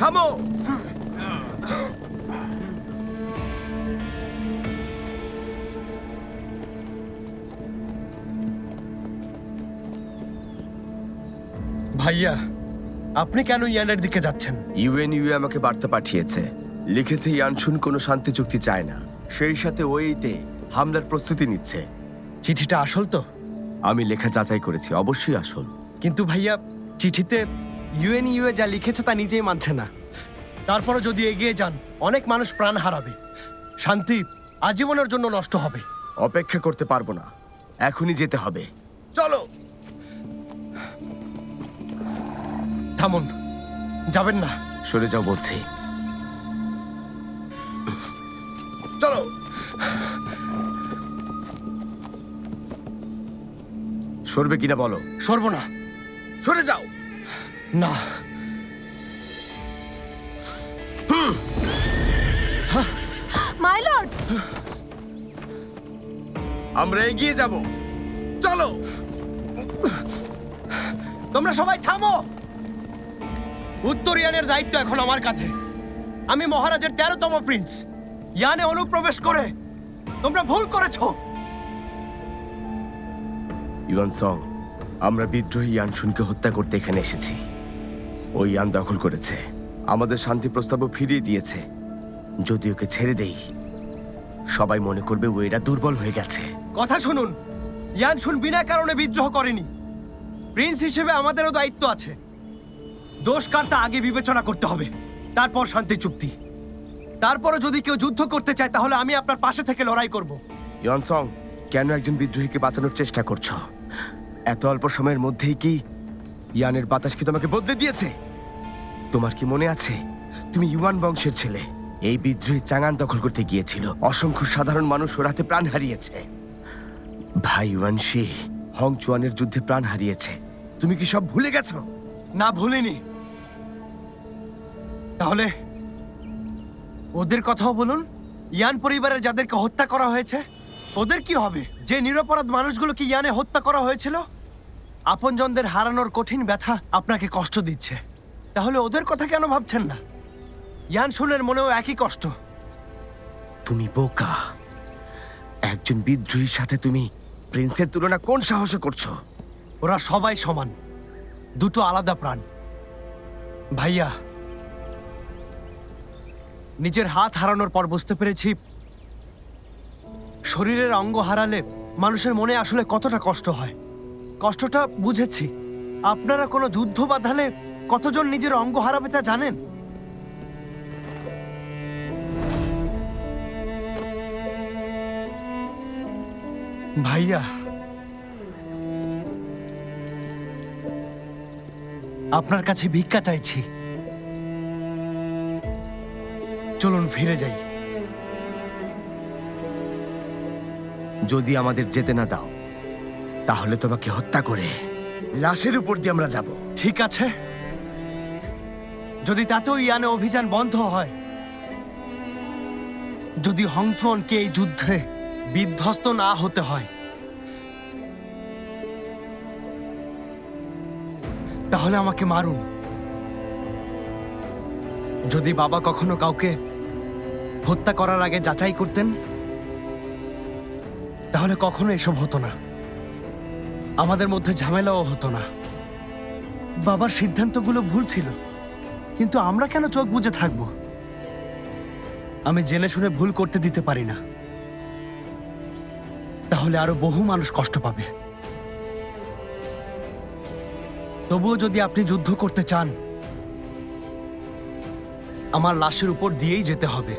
থামো ভাইয়া আপনি কেন ইয়ানের দিকে যাচ্ছেন? ইউএনইউ আমাকে বার্তা পাঠিয়েছে। লিখেছে ইয়ানশুন কোনো শান্তি চুক্তি চায় না। সেই সাথে ওইতে হামলার প্রস্তুতি নিচ্ছে। চিঠিটা আসল তো? আমি লেখা যাচাই করেছি অবশ্যই আসল। কিন্তু ভাইয়া চিঠিতে ইউএনইউ যা লিখেছে তা নিজেই মানছে না। তারপরে যদি এগিয়ে যান অনেক মানুষ প্রাণ হারাবে। শান্তি আজীবনের জন্য নষ্ট হবে। অপেক্ষা করতে পারব না। এখনই যেতে হবে। থামুন। যাবেন না। সরে যাও বলছি। চলো। সরবে কিনা বলো? সরব না। সরে যাও। না। My lord. আমরা এগিয়ে যাব। চলো। তোমরা সবাই থামো। উত্তর ইয়ানের দায়িত্ব এখন আমার কাছে আমি মহারাজের তেরোতম প্রিন্স ইয়ানে অনুপ্রবেশ করে। তোমরা ভুল করেছ। ইউয়ান সং আমরা বিদ্রোহী ইয়ানশুনকে হত্যা করতে এখানে এসেছি। ওই ইয়ান দখল করেছে। আমাদের শান্তি প্রস্তাবও ফিরিয়ে দিয়েছে। যদি ওকে ছেড়ে দেই সবাই মনে করবে ও এরা দুর্বল হয়ে গেছে। কথা শুনুন। ইয়ান শুন বিনা কারণে বিদ্রোহ করেনি। প্রিন্স হিসেবে আমাদেরও দায়িত্ব আছে। দোষ কার তা আগে বিবেচনা করতে হবে। তারপর শান্তি চুক্তি। তারপরও যদি কেউ যুদ্ধ করতে চায়, তাহলে আমি আপনার পাশে থেকে লড়াই করব। ইয়ন সং কেন একজন বিদ্রোহীকে বাঁচানোর চেষ্টা করছ? এত অল্প সময়ের মধ্যেই কি ইয়ানের বাতাস কি তোমাকে বদলে দিয়েছে? তোমার কি মনে আছে, তুমি ইউয়ান বংশের ছেলে? এই বিদ্রোহী চাঙান দখল করতে গিয়েছিল। অসংখ্য সাধারণ মানুষ ওর হাতে প্রাণ হারিয়েছে। ভাই ইউয়ান শি হং চুয়ানের যুদ্ধে প্রাণ হারিয়েছে। তুমি কি সব ভুলে গেছো? না ভুলিনি। তাহলে ওদের কথাও বলুন ইয়ান পরিবারের যাদেরকে হত্যা করা হয়েছে ওদের কি হবে? যে নিরপরাধ মানুষগুলোকে ইয়ানে হত্যা করা হয়েছিল আপনজনদের হারানোর কঠিন ব্যথা আপনাকে কষ্ট দিচ্ছে। তাহলে ওদের কথা কেন ভাবছেন না? ইয়ান শুনের মনেও একই কষ্ট। তুমি বোকা। একজন বিদ্রোহীর সাথে তুমি প্রিন্সের তুলনা কোন সাহসে করছ? ওরা সবাই সমান। দুটো আলাদা প্রাণ। ভাইয়া, নিজের হাত হারানোর পর বুঝতে পেরেছি, শরীরের অঙ্গ হারালে মানুষের মনে আসলে কতটা কষ্ট হয়। কষ্টটা বুঝেছি। আপনারা কোনো যুদ্ধ বাঁধালে কতজন নিজের অঙ্গ হারাবে তা জানেন? ভাইয়া আপনার কাছে ভিক্ষা চাইছি। চলুন ফিরে যাই। যদি আমাদের যেতে না দাও তাহলে তোমাকে হত্যা করে লাশের উপর দিয়ে আমরা যাব। ঠিক আছে। যদি তাতেও ইয়ানে অভিযান বন্ধ হয় যদি হংথনকে এই যুদ্ধে বিধ্বস্ত না হতে হয় তাহলে আমাকে মারুন। যদি বাবা কখনো কাউকে হত্যা করার আগে যাচাই করতেন, তাহলে কখনো এসব হতো না। আমাদের মধ্যে ঝামেলাও হতো না। বাবার সিদ্ধান্তগুলো ভুল ছিল, কিন্তু আমরা কেন চোখ বুজে থাকব? আমি জেনে শুনে ভুল করতে দিতে পারি না। তাহলে আরও বহু মানুষ কষ্ট পাবে। তবুও যদি আপনি যুদ্ধ করতে চান আমার লাশের উপর দিয়েই যেতে হবে।